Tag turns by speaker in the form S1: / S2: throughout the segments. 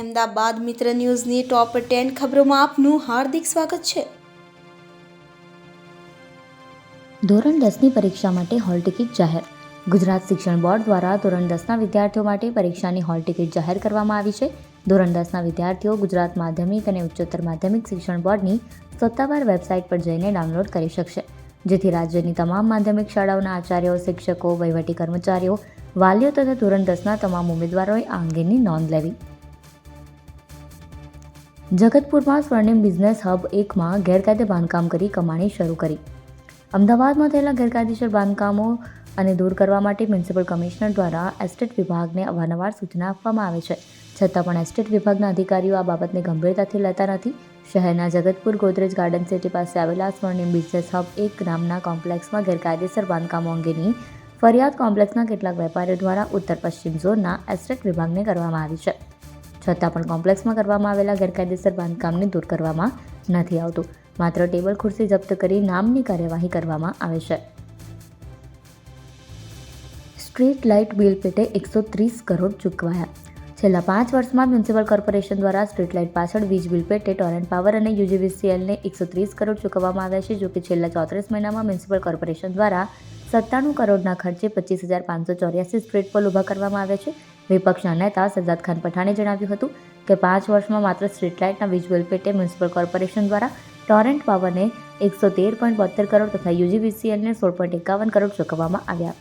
S1: અમદાવાદ મિત્ર ન્યૂઝની top ten ખબરોમાં આપનું હાર્દિક સ્વાગત છે ધોરણ દસની પરીક્ષા માટે હોલ ટિકિટ જાહેર ગુજરાત શિક્ષણ બોર્ડ દ્વારા ધોરણ દસના વિદ્યાર્થીઓ માટે પરીક્ષાની હોલ ટિકિટ જાહેર કરવામાં આવી છે ધોરણ દસના વિદ્યાર્થીઓ ગુજરાત માધ્યમિક અને ઉચ્ચતર માધ્યમિક શિક્ષણ બોર્ડની સત્તાવાર વેબસાઇટ પર જઈને ડાઉનલોડ કરી શકશે જેથી રાજ્યની તમામ માધ્યમિક શાળાઓના આચાર્યો શિક્ષકો વહીવટી કર્મચારીઓ વાલીઓ તથા ધોરણ દસના તમામ ઉમેદવારોએ આ અંગેની નોંધ લેવી જગતપુરમાં સ્વર્ણિમ બિઝનેસ હબ એકમાં ગેરકાયદે બાંધકામ કરી કમાણી શરૂ કરી અમદાવાદમાં થયેલા ગેરકાયદેસર બાંધકામો અને દૂર કરવા માટે મ્યુનિસિપલ કમિશનર દ્વારા એસ્ટેટ વિભાગને અવારનવાર સૂચના આપવામાં આવે છે છતાં પણ એસ્ટેટ વિભાગના અધિકારીઓ આ બાબતને ગંભીરતાથી લેતા નથી શહેરના જગતપુર ગોદરેજ ગાર્ડન સિટી પાસે આવેલા સ્વર્ણિમ બિઝનેસ હબ એક નામના કોમ્પ્લેક્સમાં ગેરકાયદેસર બાંધકામો અંગેની ફરિયાદ કોમ્પ્લેક્સના કેટલાક વેપારીઓ દ્વારા ઉત્તર પશ્ચિમ ઝોનના એસ્ટેટ વિભાગને કરવામાં આવી છે છતાં પણ કોમ્પ્લેક્સમાં કરવામાં આવેલા ગેરકાયદેસર બાંધકામને દૂર કરવામાં નથી આવતું માત્ર ટેબલ ખુરશી જપ્ત કરી નામની કાર્યવાહી કરવામાં આવે છે સ્ટ્રીટ લાઇટ બિલ પેટે એકસો ત્રીસ કરોડ ચૂકવાયા છેલ્લા પાંચ વર્ષમાં મ્યુનિસિપલ કોર્પોરેશન દ્વારા સ્ટ્રીટ લાઇટ પાછળ વીજ બિલ પેટે ટોરેન્ટ પાવર અને યુજીવીસીએલને એકસો ત્રીસ કરોડ ચૂકવવામાં આવ્યા છે જો કે છેલ્લા ચોત્રીસ મહિનામાં મ્યુનિસિપલ કોર્પોરેશન દ્વારા સત્તાણું કરોડના ખર્ચે પચીસ હજાર પાંચસો ચોર્યાસી સ્ટ્રીટ પોલ ઊભા કરવામાં આવ્યા છે વિપક્ષના નેતા સજ્જાદ ખાન પઠાણે જણાવ્યું હતું કે પાંચ વર્ષમાં માત્ર સ્ટ્રીટલાઇટના લાઇટના પેટે મ્યુનિસિપલ કોર્પોરેશન દ્વારા ટોરેન્ટ પાવરને એકસો તેર પોઈન્ટ બોતેર કરોડ તથા યુજીવીસીએલને સોળ પોઈન્ટ એકાવન કરોડ ચૂકવવામાં આવ્યા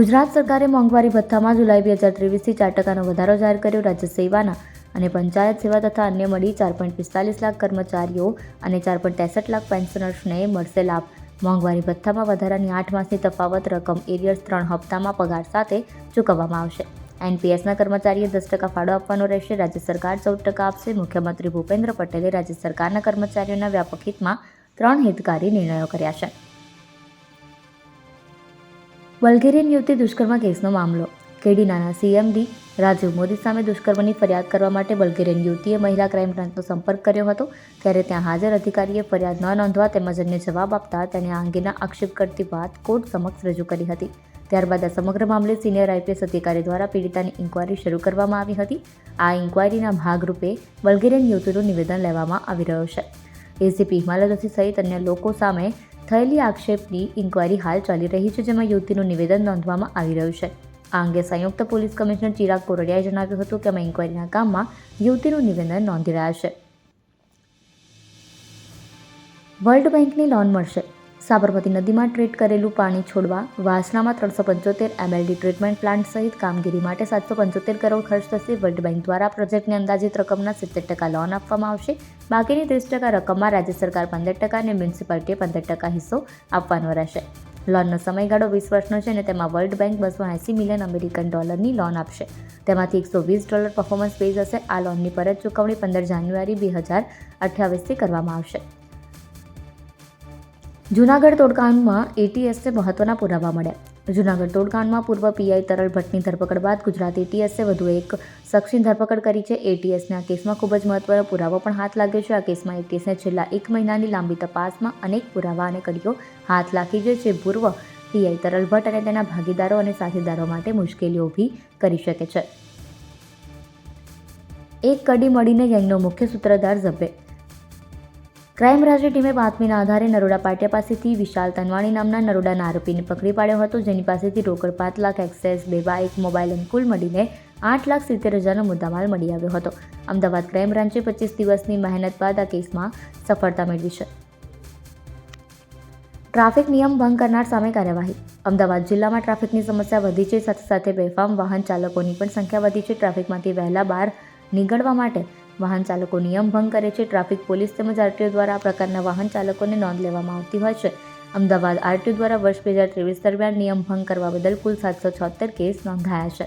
S1: ગુજરાત સરકારે મોંઘવારી ભથ્થામાં જુલાઈ બે હજાર ત્રેવીસથી ચાર ટકાનો વધારો જાહેર કર્યો રાજ્ય સેવાના અને પંચાયત સેવા તથા અન્ય મળી ચાર પોઈન્ટ પિસ્તાલીસ લાખ કર્મચારીઓ અને ચાર પોઈન્ટ ત્રેસઠ લાખ પેન્શનર્સને મળશે લાભ મોંઘવારી ભથ્થામાં વધારાની આઠ માસની તફાવત રકમ એરિયર્સ ત્રણ હપ્તામાં પગાર સાથે ચૂકવવામાં આવશે એનપીએસના કર્મચારીએ દસ ટકા ફાળો આપવાનો રહેશે રાજ્ય સરકાર ચૌદ ટકા આપશે મુખ્યમંત્રી ભૂપેન્દ્ર પટેલે રાજ્ય સરકારના કર્મચારીઓના વ્યાપક હિતમાં ત્રણ હિતકારી નિર્ણયો કર્યા છે બલ્ગેરિયન યુવતી દુષ્કર્મ કેસનો મામલો કેડીનાના સીએમડી રાજીવ મોદી સામે દુષ્કર્મની ફરિયાદ કરવા માટે બલ્ગેરિયન યુવતીએ મહિલા ક્રાઇમ બ્રાન્ચનો સંપર્ક કર્યો હતો ત્યારે ત્યાં હાજર અધિકારીએ ફરિયાદ ન નોંધવા તેમજ અન્ય જવાબ આપતા તેને આ અંગેના આક્ષેપ કરતી વાત કોર્ટ સમક્ષ રજૂ કરી હતી ત્યારબાદ આ સમગ્ર મામલે સિનિયર આઈપીએસ અધિકારી દ્વારા પીડિતાની ઇન્ક્વાયરી શરૂ કરવામાં આવી હતી આ ઇન્ક્વાયરીના ભાગરૂપે બલ્ગેરિયન યુવતીનું નિવેદન લેવામાં આવી રહ્યું છે એસીપી હિમાલય સહિત અન્ય લોકો સામે થયેલી આક્ષેપની ઇન્ક્વાયરી હાલ ચાલી રહી છે જેમાં યુવતીનું નિવેદન નોંધવામાં આવી રહ્યું છે આ અંગે સંયુક્ત પોલીસ કમિશનર ચિરાગ કોરડિયાએ જણાવ્યું હતું કે અમે ઇન્કવાયરીના કામમાં યુવતીનું નિવેદન નોંધી રહ્યા છે વર્લ્ડ બેંકની લોન મળશે સાબરમતી નદીમાં ટ્રીટ કરેલું પાણી છોડવા વાસણામાં ત્રણસો પંચોતેર એમએલડી ટ્રીટમેન્ટ પ્લાન્ટ સહિત કામગીરી માટે સાતસો પંચોતેર કરોડ ખર્ચ થશે વર્લ્ડ બેંક દ્વારા પ્રોજેક્ટની અંદાજિત રકમના સિત્તેર ટકા લોન આપવામાં આવશે બાકીની ત્રીસ ટકા રકમમાં રાજ્ય સરકાર પંદર ટકા અને મ્યુનિસિપાલિટીએ પંદર ટકા હિસ્સો આપવાનો રહેશે લોનનો સમયગાળો વીસ વર્ષનો છે અને તેમાં વર્લ્ડ બેંક બસો એંસી મિલિયન અમેરિકન ડોલરની લોન આપશે તેમાંથી એકસો વીસ ડોલર પરફોર્મન્સ બેઝ હશે આ લોનની પરત ચૂકવણી પંદર જાન્યુઆરી બે હજાર અઠ્યાવીસથી કરવામાં આવશે જૂનાગઢ તોડકાંડમાં એટીએસને મહત્વના પુરાવા મળ્યા જૂનાગઢ તોડકાંડમાં પૂર્વ પીઆઈ તરલ ભટ્ટની ધરપકડ બાદ ગુજરાત એટીએસે વધુ એક શખ્સની ધરપકડ કરી છે એટીએસને આ કેસમાં ખૂબ જ મહત્વનો પુરાવો પણ હાથ લાગ્યો છે આ કેસમાં એટીએસને છેલ્લા એક મહિનાની લાંબી તપાસમાં અનેક પુરાવા અને કડીઓ હાથ લાગી છે જે પૂર્વ પીઆઈ તરલ ભટ્ટ અને તેના ભાગીદારો અને સાથીદારો માટે મુશ્કેલીઓ ઊભી કરી શકે છે એક કડી મળીને ગેંગનો મુખ્ય સૂત્રધાર ઝભે ક્રાઇમ બ્રાન્ચની ટીમે બાતમીના આધારે નરોડા પાટિયા પાસેથી વિશાલ તનવાણી નામના નરોડાના આરોપીને પકડી પાડ્યો હતો જેની પાસેથી રોકડ પાંચ લાખ એક્સેસ બે બાઇક મોબાઈલ એમ કુલ મળીને આઠ લાખ સિત્તેર હજારનો મુદ્દામાલ મળી આવ્યો હતો અમદાવાદ ક્રાઇમ બ્રાન્ચે પચીસ દિવસની મહેનત બાદ આ કેસમાં સફળતા મેળવી છે ટ્રાફિક નિયમ ભંગ કરનાર સામે કાર્યવાહી અમદાવાદ જિલ્લામાં ટ્રાફિકની સમસ્યા વધી છે સાથે સાથે બેફામ વાહન ચાલકોની પણ સંખ્યા વધી છે ટ્રાફિકમાંથી વહેલા બહાર નીકળવા માટે વાહન ચાલકો નિયમ ભંગ કરે છે ટ્રાફિક પોલીસ તેમજ આરટીઓ દ્વારા આ પ્રકારના વાહન ચાલકોને નોંધ લેવામાં આવતી હોય છે અમદાવાદ આરટીઓ દ્વારા વર્ષ બે હજાર ત્રેવીસ દરમિયાન નિયમ ભંગ કરવા બદલ કુલ સાતસો છોતેર કેસ નોંધાયા છે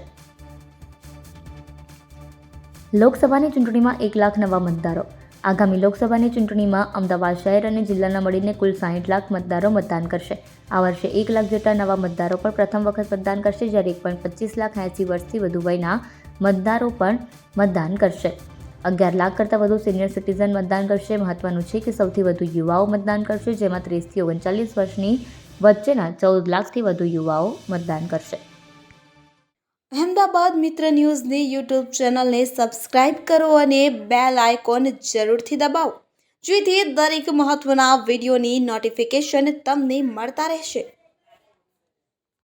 S1: લોકસભાની ચૂંટણીમાં એક લાખ નવા મતદારો આગામી લોકસભાની ચૂંટણીમાં અમદાવાદ શહેર અને જિલ્લાના મળીને કુલ સાહીઠ લાખ મતદારો મતદાન કરશે આ વર્ષે એક લાખ જેટલા નવા મતદારો પણ પ્રથમ વખત મતદાન કરશે જ્યારે એક પોઈન્ટ પચીસ લાખ એંસી વર્ષથી વધુ વયના મતદારો પણ મતદાન કરશે અગિયાર લાખ કરતાં વધુ સિનિયર સિટીઝન મતદાન કરશે મહત્વનું છે કે સૌથી વધુ યુવાઓ મતદાન કરશે જેમાં ત્રીસથી ઓગણચાલીસ વર્ષની વચ્ચેના ચૌદ લાખથી વધુ યુવાઓ મતદાન કરશે
S2: અમદાવાદ મિત્ર ન્યૂઝની યુટ્યુબ ચેનલને સબસ્ક્રાઇબ કરો અને બેલ આઇકોન જરૂરથી દબાવો જેથી દરેક મહત્વના વિડીયોની નોટિફિકેશન તમને મળતા રહેશે